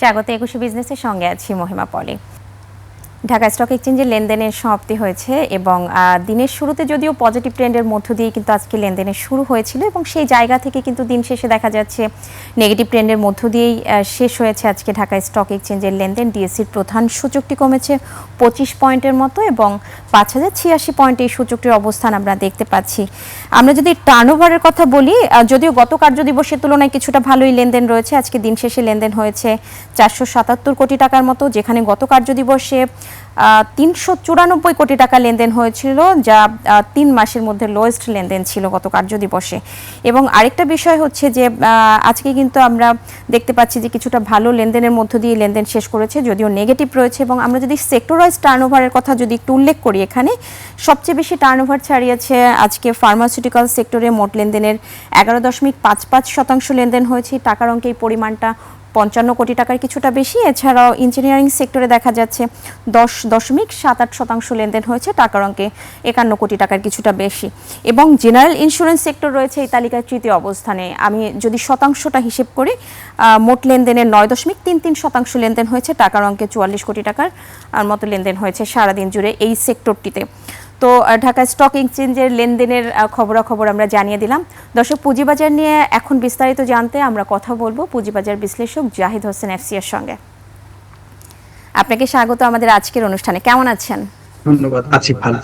স্বাগত একুশে বিজনেসের সঙ্গে আছি মহিমা পলি। ঢাকা স্টক এক্সচেঞ্জের লেনদেনের সমাপ্তি হয়েছে এবং দিনের শুরুতে যদিও পজিটিভ ট্রেন্ডের মধ্য দিয়ে কিন্তু আজকে লেনদেনের শুরু হয়েছিল এবং সেই জায়গা থেকে কিন্তু দিন শেষে দেখা যাচ্ছে নেগেটিভ ট্রেন্ডের মধ্য দিয়েই শেষ হয়েছে আজকে ঢাকা স্টক এক্সচেঞ্জের লেনদেন। ডিএসসির প্রধান সূচকটি কমেছে পঁচিশ পয়েন্টের মতো এবং পাঁচ হাজার ছিয়াশি পয়েন্ট এই সূচকটির অবস্থান আমরা দেখতে পাচ্ছি। আমরা যদি টার্নওভারের কথা বলি যদিও গত কার্যদিবসের তুলনায় কিছুটা ভালোই লেনদেন রয়েছে, আজকে দিন শেষে লেনদেন হয়েছে চারশো সাতাত্তর কোটি টাকার মতো, যেখানে গত কার্যদিবসে তিনশো চুরানব্বই কোটি টাকা লেনদেন হয়েছিল, যা তিন মাসের মধ্যে লোয়েস্ট লেনদেন ছিল গত কার্যদিবসে এবং আরেকটা বিষয় হচ্ছে যে আজকে কিন্তু আমরা দেখতে পাচ্ছি যে কিছুটা ভালো লেনদেনের মধ্য দিয়ে লেনদেন শেষ করেছে, যদিও নেগেটিভ রয়েছে। এবং আমরা যদি সেক্টর ওয়াইজ টার্নওভারের কথা যদি একটু উল্লেখ করি এখানে, সবচেয়ে বেশি টার্নওভার ছাড়িয়েছে আজকে ফার্মাসিউটিক্যাল সেক্টরে মোট লেনদেনের এগারো দশমিক পাঁচ পাঁচ শতাংশ লেনদেন হয়েছে। টাকার অঙ্কে এই পরিমাণটা পঞ্চান্ন কোটি টাকার কিছুটা বেশি। এছাড়াও ইঞ্জিনিয়ারিং সেক্টরে দেখা যাচ্ছে দশ দশমিক সাত আট শতাংশ লেনদেন হয়েছে, টাকার অঙ্কে একান্ন কোটি টাকার কিছুটা বেশি। এবং জেনারেল ইন্স্যুরেন্স সেক্টর রয়েছে এই তালিকার তৃতীয় অবস্থানে। আমি যদি শতাংশটা হিসেব করি মোট লেনদেনের নয় দশমিক তিন তিন শতাংশ লেনদেন হয়েছে, টাকার অঙ্কে চুয়াল্লিশ কোটি টাকার মতো লেনদেন হয়েছে সারাদিন জুড়ে এই সেক্টরটিতে তো ঢাকা স্টক এক্সচেঞ্জের লেনদেনের খবরাখবর আমরা জানিয়ে দিলাম। দর্শক, পুঁজিবাজার নিয়ে এখন বিস্তারিত জানতে আমরা কথা বলব পুঁজিবাজার বিশ্লেষক জাহিদ হোসেন এফসি এর সঙ্গে। আপনাকে স্বাগত আমাদের আজকের অনুষ্ঠানে। কেমন আছেন? ধন্যবাদ, আছি ভালো।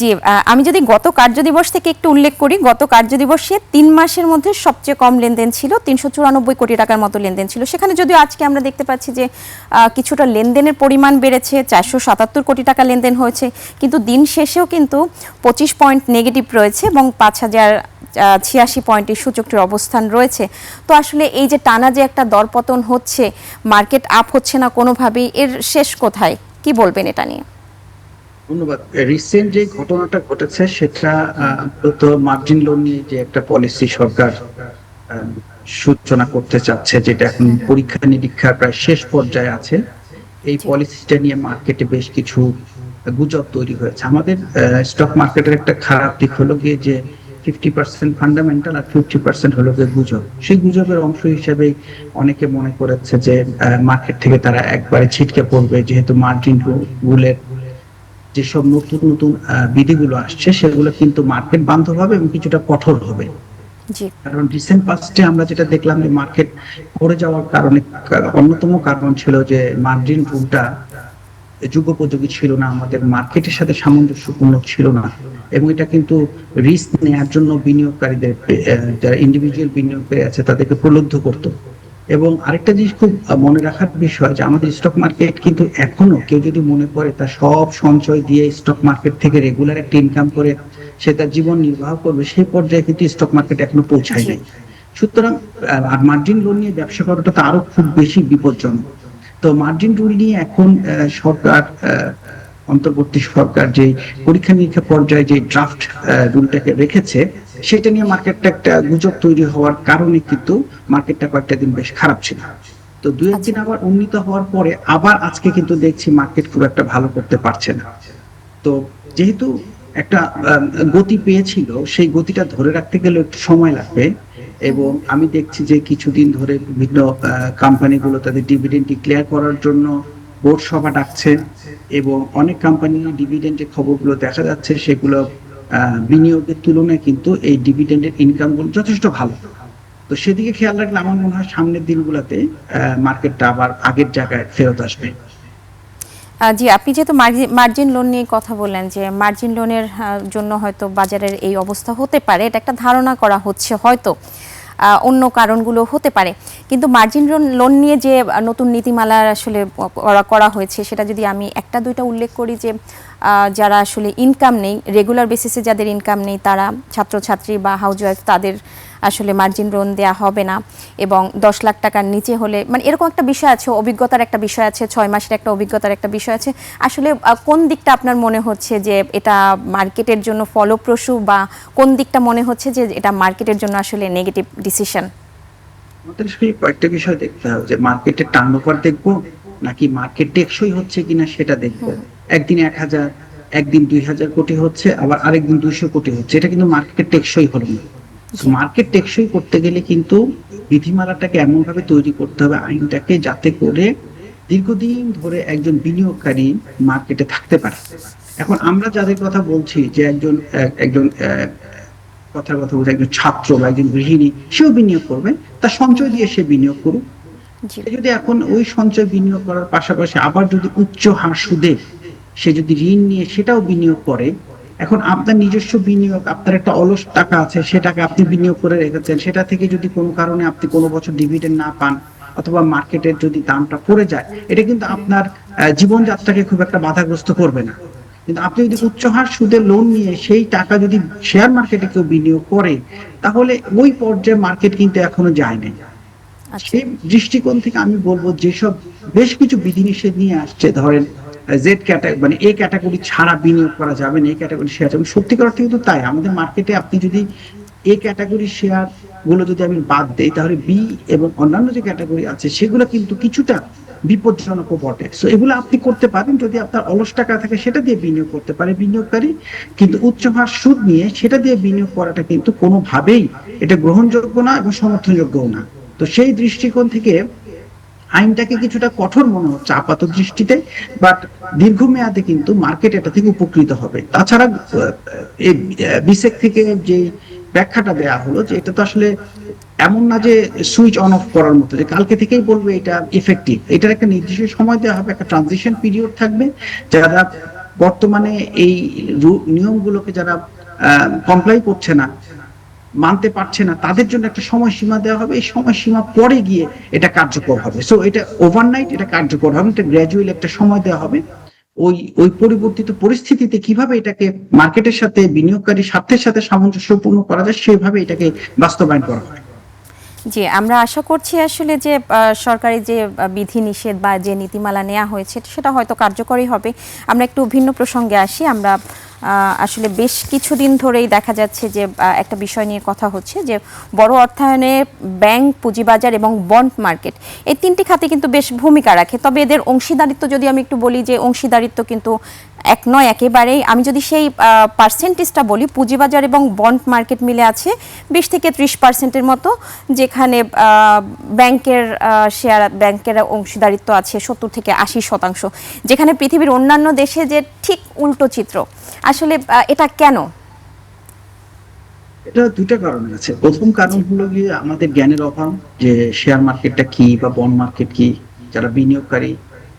জি আমি যদি গত কার্যদিবস থেকে একটু উল্লেখ করি, গত কার্যদিবসে তিন মাসের মধ্যে সবচেয়ে কম লেনদেন ছিল, তিনশো চুরানব্বই কোটি টাকার মতো লেনদেন ছিল। সেখানে যদিও আজকে আমরা দেখতে পাচ্ছি যে কিছুটা লেনদেনের পরিমাণ বেড়েছে, চারশো সাতাত্তর কোটি টাকা লেনদেন হয়েছে, কিন্তু দিন শেষেও কিন্তু পঁচিশ পয়েন্ট নেগেটিভ রয়েছে এবং পাঁচ হাজার ছিয়াশি পয়েন্টের সূচকটির অবস্থান রয়েছে। তো আসলে এই যে টানা যে একটা দরপতন হচ্ছে, মার্কেট আপ হচ্ছে না কোনোভাবেই, এর শেষ কোথায়? কি বলবেন এটা নিয়ে? ধন্যবাদ। রিসেন্ট যে ঘটনাটা ঘটেছে সেটা মূলত মার্জিন লোন নিয়ে যে একটা পলিসি সরকার সূচনা করতে চাচ্ছে যেটা এখন পরীক্ষা নিরীক্ষার প্রায় শেষ পর্যায়ে আছে এই পলিসিটা নিয়ে মার্কেটে বেশ কিছু গুজব তৈরি হয়েছে। আমাদের স্টক মার্কেটের একটা খারাপ দিক হলো গিয়ে যে ফিফটি পার্সেন্ট ফান্ডামেন্টাল আর ফিফটি পার্সেন্ট হলো গিয়ে গুজব। সেই গুজবের অংশ হিসেবেই অনেকে মনে করেছে যে মার্কেট থেকে তারা একবারে ছিটকে পড়বে যেহেতু মার্জিন রুলের যেসব নতুন নতুন বিধিগুলো আসছে সেগুলো কিন্তু মার্কেট বান্ধব হবে এবং কিছুটা কঠোর হবে। কারণ রিসেন্ট পাস্টে আমরা যেটা দেখলাম যে মার্কেট পড়ে যাওয়ার কারণে অন্যতম কারণ ছিল যে মার্জিন রুলটা যুগোপযোগী ছিল না আমাদের মার্কেটের সাথে সামঞ্জস্যপূর্ণ ছিল না। এবং এটা কিন্তু রিস্ক নেওয়ার জন্য বিনিয়োগকারীদের যারা ইন্ডিভিজুয়াল বিনিয়োগকারী আছে তাদেরকে প্রলুব্ধ করতো। এবং আরেকটা জিনিস খুব মনে রাখার বিষয় যে আমাদের স্টক মার্কেট কিন্তু এখনও কেউ যদি মনে করে তার সব সঞ্চয় দিয়ে স্টক মার্কেট থেকে রেগুলার একটা ইনকাম করে সে তার জীবন নির্বাহ করবে সেই পর্যায়ে কিন্তু স্টক মার্কেট এখনও পৌঁছায় নাই সুতরাং আর মার্জিন লোন নিয়ে ব্যবসা করাটা তো আরও খুব বেশি বিপজ্জনক। তো মার্জিন রুল নিয়ে এখন সরকার অন্তর্বর্তী সরকার যে পরীক্ষা নিরীক্ষা পর্যায়ে যে ড্রাফট রুলটাকে রেখেছে সেটা নিয়ে মার্কেটটা একটা গুজব তৈরি হওয়ার কারণে কিন্তু মার্কেটটা কয়েকটা দিন বেশ খারাপ ছিল। তো দু একদিন আবার উন্নীত হওয়ার পরে আবার আজকে কিন্তু দেখছি মার্কেট খুব একটা ভালো করতে পারছে না। তো যেহেতু একটা গতি পেয়েছিল সেই গতিটা ধরে রাখতে গেলে একটু সময় লাগবে এবং আমি দেখছি যে কিছুদিন ধরে বিভিন্ন কোম্পানিগুলো তাদের ডিভিডেন্ড ডিক্লেয়ার করার জন্য বোর্ড সভা ডাকছে এবং অনেক কোম্পানি ডিভিডেন্ডের খবরগুলো দেখা যাচ্ছে সেগুলো বিনিয়োগের তুলনায় কিন্তু এই ডিভিডেন্ডের ইনকামগুলো যথেষ্ট ভালো। তো সেদিকে খেয়াল রাখলে আমার মনে হয় সামনের দিনগুলোতে মার্কেটটা আবার আগের জায়গায় ফেরত আসবে। জি, আপনি যেহেতু মার্জিন লোন নিয়ে কথা বললেন, যে মার্জিন লোনের জন্য হয়তো বাজারের এই অবস্থা হতে পারে, এটা একটা ধারণা করা হচ্ছে হয়তো। অন্য কারণগুলো হতে পারে। কিন্তু মার্জিন লোন নিয়ে যে নতুন নীতিমালা আসলে করা হয়েছে, সেটা যদি আমি একটা, দুইটা উল্লেখ করি যে যারা আসলে ইনকাম নেই রেগুলার বেসিসে যাদের ইনকাম নেই, তারা ছাত্রছাত্রী বা হাউজওয়াইফ তাদের আসলে মার্জিন লোন দেওয়া হবে না এবং দশ লাখ টাকার নিচে হলে মানে এরকম একটা বিষয় আছে অভিজ্ঞতার একটা বিষয় আছে ছয় মাসের একটা অভিজ্ঞতার একটা বিষয় আছে। আসলে কোন দিকটা আপনার মনে হচ্ছে যে এটা মার্কেটের জন্য ফলপ্রসূ বা কোন দিকটা মনে হচ্ছে যে এটা মার্কেটের জন্য আসলে নেগেটিভ ডিসিশন আমাদের আসলে কয়েকটা বিষয় দেখতে হবে যে মার্কেটের টার্ন ওভার দেখব নাকি মার্কেট টেকসই হচ্ছে কিনা সেটা দেখব। একদিন এক হাজার একদিন দুই হাজার কোটি হচ্ছে আবার আরেকদিন দুইশো কোটি হচ্ছে। এটা কিন্তু মার্কেটের টেকসই হলো না। মার্কেট টেকসই করতে গেলে কিন্তু বিধিমালাটাকে এমন ভাবে তৈরি করতে হবে আইনটাকে যাতে করে দীর্ঘদিন ধরে একজন বিনিয়োগকারী মার্কেটে থাকতে পারে। এখন আমরা যাদের কথা বলছি যে একজন এক- একজন কথার কথা বলছে একজন ছাত্র বা একজন গৃহিণী সেও বিনিয়োগ করবে তার সঞ্চয় দিয়ে সে বিনিয়োগ করুক। যদি এখন ওই সঞ্চয় বিনিয়োগ করার পাশাপাশি আবার যদি উচ্চ হার সুদে সে যদি ঋণ নিয়ে সেটাও বিনিয়োগ করে এখন আপনার নিজস্ব বিনিয়োগ আপনার একটা অলস টাকা আছে সেটাকে আপনি বিনিয়োগ করে রেখেছেন সেটা থেকে যদি কোনো কারণে আপনি কোনো বছর ডিভিডেন্ড না পান অথবা মার্কেটের যদি দামটা পড়ে যায় এটা কিন্তু আপনার জীবনযাত্রাকে খুব একটা বাধাগ্রস্ত করবে না। কিন্তু আপনি যদি উচ্চ হার সুদের লোন নিয়ে সেই টাকা যদি শেয়ার মার্কেটে কেউ বিনিয়োগ করে তাহলে ওই পর্যায়ে মার্কেট কিন্তু এখনও যায় নাই আচ্ছা। সেই দৃষ্টিকোণ থেকে আমি বলব যেসব বেশ কিছু বিধিনিষেধ নিয়ে আসছে ধরেন জেড ক্যাটাগরি মানে এ ক্যাটাগরি ছাড়া বিনিয়োগ করা যাবে না এই ক্যাটাগরি শেয়ার যাবে তাই। আমাদের মার্কেটে আপনি যদি এ ক্যাটাগরি শেয়ারগুলো যদি আমি বাদ দেই, তাহলে বি এবং অন্যান্য যে ক্যাটাগরি আছে, সেগুলো কিন্তু কিছুটা বিপজ্জনক বটে। সো এগুলো আপনি করতে পারেন যদি আপনার অলস টাকা থাকে, সেটা দিয়ে বিনিয়োগ করতে পারে বিনিয়োগকারী। কিন্তু উচ্চ হার সুদ নিয়ে সেটা দিয়ে বিনিয়োগ করাটা কিন্তু কোনোভাবেই এটা গ্রহণযোগ্য না এবং সমর্থনযোগ্যও না। তো সেই দৃষ্টিকোণ থেকে আইনটাকে কিছুটা কঠোর মনে হচ্ছে আপাত দৃষ্টিতে বাট দীর্ঘমেয়াদে কিন্তু মার্কেট এটা থেকে উপকৃত হবে। তাছাড়া বিসেক থেকে যে ব্যাখ্যাটা দেয়া হলো যে এটা তো আসলে এমন না যে সুইচ অন অফ করার মতো, যে কালকে থেকেই বলবে এটা ইফেক্টিভ এটার একটা নির্দিষ্ট সময় দেওয়া হবে, একটা ট্রানজিশন পিরিয়ড থাকবে, যারা বর্তমানে এই নিয়মগুলোকে যারা কমপ্লাই করছে না মানতে পারছে না, তাদের জন্য একটা সময়সীমা দেওয়া হবে, এই সময়সীমা পরে গিয়ে এটা কার্যকর হবে। সো এটা ওভারনাইট এটা কার্যকর হবে, এটা গ্র্যাজুয়াল একটা সময় দেওয়া হবে। ওই ওই পরিবর্তিত পরিস্থিতিতে কীভাবে এটাকে মার্কেটের সাথে বিনিয়োগকারী স্বার্থের সাথে সামঞ্জস্যপূর্ণ করা যায়, সেভাবে এটাকে বাস্তবায়ন করা হয়। জি, আমরা আশা করছি আসলে যে সরকারি যে বিধি নিষেধ বা যে নীতিমালা নেওয়া হয়েছে, সেটা হয়তো কার্যকরী হবে। আমরা একটু ভিন্ন প্রসঙ্গে আসি, আমরা আসলে বেশ কিছুদিন ধরেই দেখা যাচ্ছে যে একটা বিষয় নিয়ে কথা হচ্ছে যে, বড় অর্থায়নে ব্যাংক, পুঁজিবাজার এবং বন্ড মার্কেট এই তিনটি খাতে কিন্তু বেশ ভূমিকা রাখে। তবে এদের অংশীদারিত্ব যদি আমি একটু বলি যে, অংশীদারিত্ব কিন্তু এক নয়, একেবারেই। আমি যদি সেই পার্সেন্টেজটা বলি, পুঁজিবাজার এবং বন্ড মার্কেট মিলে আছে বিশ থেকে ত্রিশ পার্সেন্টের মতো, যেখানে ব্যাংকের শেয়ার ব্যাংকের অংশীদারিত্ব আছে সত্তর থেকে আশি শতাংশ। যেখানে পৃথিবীর অন্যান্য দেশে যে ঠিক উল্টো চিত্র আসলে এটা কেন? এটা দুইটা কারণ আছে। প্রথম কারণ হলো গিয়ে আমাদের জ্ঞানের অভাব যে শেয়ার মার্কেটটা কি বা বন্ড মার্কেট কি যারা বিনিয়োগকারী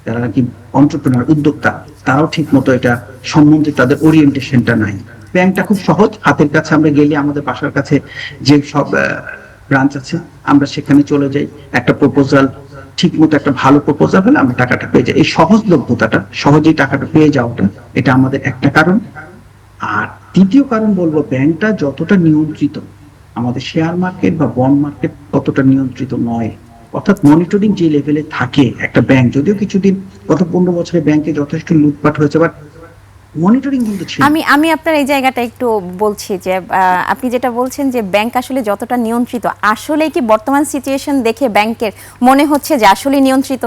যারা নাকি অন্টারপ্রেনার উদ্যোক্তা তারাও ঠিক মতো এটা সম্বন্ধে তাদের ওরিয়েন্টেশনটা নাই। ব্যাংকটা খুব সহজ হাতের কাছে আমরা গেলে আমাদের বাসার কাছে যে সব ব্রাঞ্চ আছে আমরা সেখানে চলে যাই। একটা প্রপোজাল ঠিক মতো একটা ভালো প্রপোজাল হলে আমরা টাকাটা পেয়ে যাই। এই সহজলভ্যতাটা, সহজেই টাকাটা পেয়ে যাওয়াটা, এটা আমাদের একটা কারণ। আর তৃতীয় কারণ বলব, ব্যাংকটা যতটা নিয়ন্ত্রিত, আমাদের শেয়ার মার্কেট বা বন্ড মার্কেট ততটা নিয়ন্ত্রিত নয়। অর্থাৎ মনিটরিং যে লেভেলে থাকে একটা ব্যাংক যদিও কিছুদিন, গত পনেরো বছরে ব্যাংকে যথেষ্ট লুটপাট হয়েছে বাট মনিটরিং কিন্তু ছিল। আমি আমি আপনার এই জায়গাটা একটু বলছি যে আপনি যেটা বলছেন যে ব্যাংক আসলে যতটা নিয়ন্ত্রিত আসলে কি বর্তমান সিচুয়েশন দেখে ব্যাংকের মনে হচ্ছে যে আসলে নিয়ন্ত্রিত?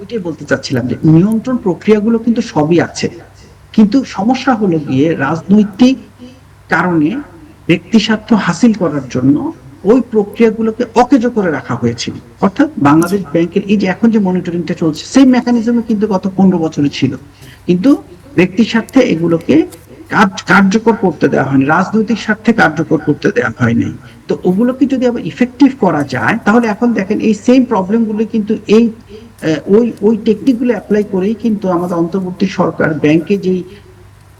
ওইটাই বলতে চাচ্ছিলাম যে নিয়ন্ত্রণ প্রক্রিয়াগুলো কিন্তু সবই আছে। কিন্তু সমস্যা হলো গিয়ে রাজনৈতিক কারণে ব্যক্তি স্বার্থ হাসিল করার জন্য ওই প্রক্রিয়াগুলোকে অকেজ করে রাখা হয়েছিল। অর্থাৎ বাংলাদেশ ব্যাংকের এই যে এখন যে মনিটরিংটা চলছে সেই মেকানিজমে কিন্তু গত পনেরো বছরে ছিল। কিন্তু ব্যক্তি স্বার্থে এগুলোকে কাজ কার্যকর করতে দেওয়া হয়নি, রাজনৈতিক স্বার্থে কার্যকর করতে দেওয়া হয়নি। তো ওগুলোকে যদি আবার ইফেক্টিভ করা যায়, তাহলে এখন দেখেন এই সেম প্রবলেমগুলো কিন্তু এই ওই ওই টেকনিকগুলো অ্যাপ্লাই করেই কিন্তু আমাদের অন্তর্বর্তী সরকার ব্যাংকে যেই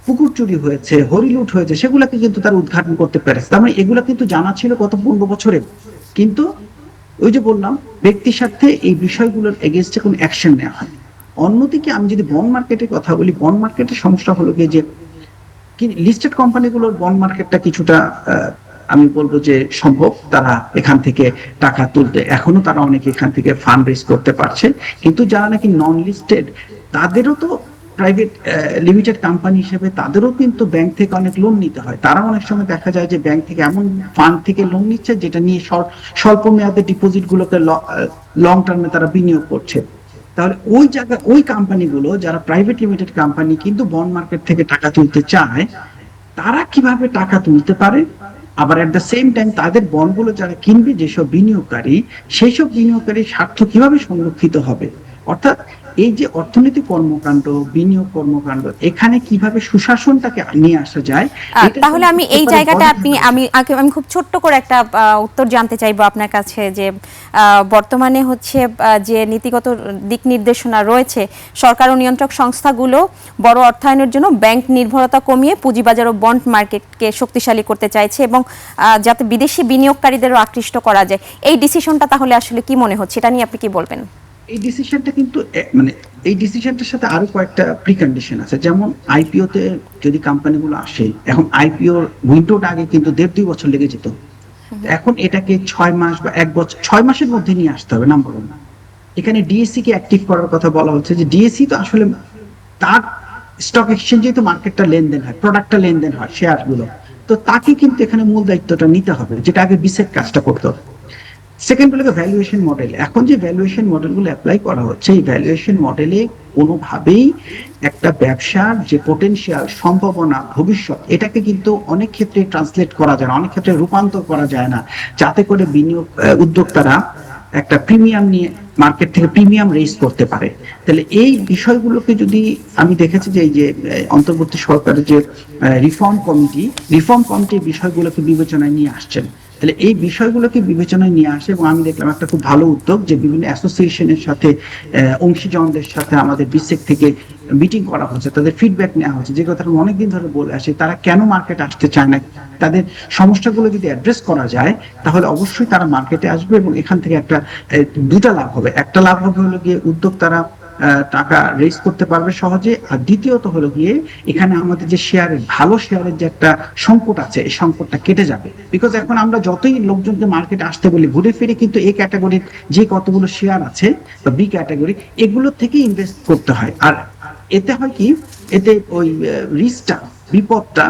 পুকুর চুরি হয়েছে হরিলুট হয়েছে, সেগুলোকে কিন্তু তার উদ্ঘাটন করতে পেরেছে। তার মানে এগুলো কিন্তু জানা ছিল গত পনেরো বছরে। কিন্তু ওই যে বললাম, ব্যক্তির স্বার্থে এই বিষয়গুলোর এগেনস্টে কোনো অ্যাকশন নেওয়া হয় অন্যদিকে আমি যদি বন্ড মার্কেটের কথা বলি বন্ড মার্কেটের সমস্যা হলো গিয়ে যে লিস্টেড কোম্পানিগুলোর বন্ড মার্কেটটা কিছুটা আমি বলব যে সম্ভব। তারা এখান থেকে টাকা তুলতে, এখনও তারা অনেকে এখান থেকে ফান্ড রেজ করতে পারছে। কিন্তু যারা নাকি নন লিস্টেড তাদেরও তো প্রাইভেট লিমিটেড কোম্পানি হিসেবে তাদেরও কিন্তু ব্যাংক থেকে অনেক লোন নিতে হয়। তারা অনেক সময় দেখা যায় যে ব্যাংক থেকে এমন ফান্ড থেকে লোন নিচ্ছে যেটা নিয়ে স্বল- স্বল্প মেয়াদে ডিপোজিট গুলোকে লং টার্মে তারা বিনিয়োগ করছে। তাহলে ওই জায়গা, ওই কোম্পানিগুলো যারা প্রাইভেট লিমিটেড কোম্পানি কিন্তু বন্ড মার্কেট থেকে টাকা তুলতে চায়, তারা কীভাবে টাকা তুলতে পারে? আবার এট দ্য সেম টাইম তাদের বন্ডগুলো যারা কিনবে, যেসব বিনিয়োগকারী সেই সব বিনিয়োগকারীর স্বার্থ কীভাবে সংরক্ষিত হবে? অর্থাৎ এই যে অর্থনৈতিক কর্মকাণ্ড বিনিয়োগ কর্মকাণ্ড এখানে কীভাবে সুশাসনটাকে নিয়ে আসা যায় তাহলে আমি এই জায়গাটা আপনি আমি আমি খুব ছোট্ট করে একটা উত্তর জানতে চাইব আপনার কাছে যে বর্তমানে হচ্ছে যে নীতিগত দিক নির্দেশনা রয়েছে সরকার ও নিয়ন্ত্রক সংস্থাগুলো বড় অর্থায়নের জন্য ব্যাংক নির্ভরতা কমিয়ে পুঁজিবাজার ও বন্ড মার্কেটকে শক্তিশালী করতে চাইছে এবং যাতে বিদেশি বিনিয়োগকারীদেরও আকৃষ্ট করা যায়। এই ডিসিশনটা তাহলে আসলে কি মনে হচ্ছে? এটা নিয়ে আপনি কি বলবেন? এই ডিসিশনটা কিন্তু মানে এই ডিসিশনটার সাথে আরও কয়েকটা প্রিকন্ডিশন আছে। যেমন আইপিও তে যদি কোম্পানিগুলো আসে এখন আইপিও উইন্ডোটা আগে কিন্তু দেড় দুই বছর লেগে যেত। এখন এটাকে ছয় মাস বা এক বছর ছয় মাসের মধ্যে নিয়ে আসতে হবে নাম্বার ওয়ান এখানে ডিএসসি কে অ্যাক্টিভ করার কথা বলা হচ্ছে যে ডিএসসি তো আসলে তার স্টক এক্সচেঞ্জে তো মার্কেটটা লেনদেন হয় প্রোডাক্টটা লেনদেন হয় শেয়ারগুলো তো তাকে কিন্তু এখানে মূল দায়িত্বটা নিতে হবে যেটা আগে বিসেক কাজটা করতে হবে। সেকেন্ড হলো ভ্যালুয়েশন মডেল এখন যে ভ্যালুয়েশন মডেলগুলো অ্যাপ্লাই করা হচ্ছে, এই ভ্যালুয়েশন মডেলে কোনোভাবেই একটা ব্যবসার যে পোটেনশিয়াল সম্ভাবনা ভবিষ্যৎ, এটাকে কিন্তু অনেক ক্ষেত্রে ট্রান্সলেট করা যায় না, অনেক ক্ষেত্রে রূপান্তর করা যায় না। যাতে করে বিনিয়োগ উদ্যোক্তারা একটা প্রিমিয়াম নিয়ে মার্কেট থেকে প্রিমিয়াম রেজ করতে পারে। তাহলে এই বিষয়গুলোকে যদি আমি দেখেছি যে এই যে অন্তর্বর্তী সরকারের যে রিফর্ম কমিটি রিফর্ম কমিটি বিষয়গুলোকে বিবেচনায় নিয়ে আসছেন। তাহলে এই বিষয়গুলোকে বিবেচনায় নিয়ে আসে এবং আমি দেখলাম একটা খুব ভালো উদ্যোগ যে বিভিন্ন অ্যাসোসিয়েশনের সাথে অংশীজনদের সাথে আমাদের বিসেক থেকে মিটিং করা হচ্ছে তাদের ফিডব্যাক নেওয়া হচ্ছে। যে কথাটা অনেকদিন ধরে বলে আসে তারা কেন মার্কেট আসতে চায় না? তাদের সমস্যাগুলো যদি অ্যাড্রেস করা যায় তাহলে অবশ্যই তারা মার্কেটে আসবে এবং এখান থেকে একটা দুটা লাভ হবে। একটা লাভ হবে হলো গিয়ে উদ্যোক্তারা আহ, টাকা রেজ করতে পারবে সহজে। আর দ্বিতীয়ত হলো গিয়ে, এখানে আমাদের যে শেয়ারের ভালো শেয়ারের যে একটা সংকট আছে, এই সংকটটা কেটে যাবে। বিকজ এখন আমরা যতই লোকজনকে মার্কেটে আসতে বলি, ঘুরে ফিরে কিন্তু এই ক্যাটাগরির যে কতগুলো শেয়ার আছে বা বি ক্যাটাগরি এগুলো থেকে ইনভেস্ট করতে হয়। আর এতে হয় কি, এতে ওই রিস্কটা বিপদটা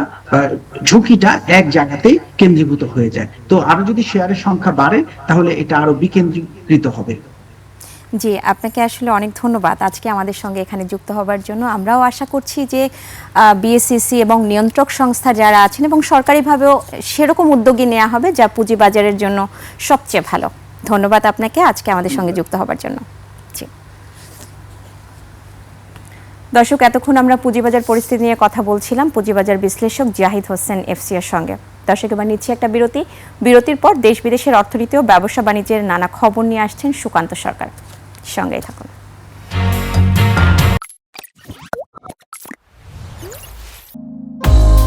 ঝুঁকিটা এক জায়গাতেই কেন্দ্রীভূত হয়ে যায়। তো আরও যদি শেয়ারের সংখ্যা বাড়ে, তাহলে এটা আরও বিকেন্দ্রীকৃত হবে। জি, আপনাকে আসলে অনেক ধন্যবাদ। আজকে আমাদের সঙ্গে এখানে যুক্ত হবার জন্য। আমরাও আশা করছি যে বিএসসিসি এবং নিয়ন্ত্রক সংস্থা যারা আছেন এবং সরকারিভাবেও সেরকম উদ্যোগী নেওয়া হবে যা পুঁজিবাজারের জন্য সবচেয়ে ভালো। ধন্যবাদ আপনাকে আজকে আমাদের সঙ্গে যুক্ত হবার জন্য। দর্শক, এতক্ষণ আমরা পুঁজিবাজার পরিস্থিতি নিয়ে কথা বলছিলাম। পুঁজিবাজার বিশ্লেষক জাহিদ হোসেন এফসিএর সঙ্গে। দর্শক, এবার নিচ্ছি একটা বিরতি। বিরতির পর দেশ বিদেশের অর্থনীতি ও ব্যবসা বাণিজ্যের নানা খবর নিয়ে আসছেন সুকান্ত সরকার। সঙ্গেই থাকুন।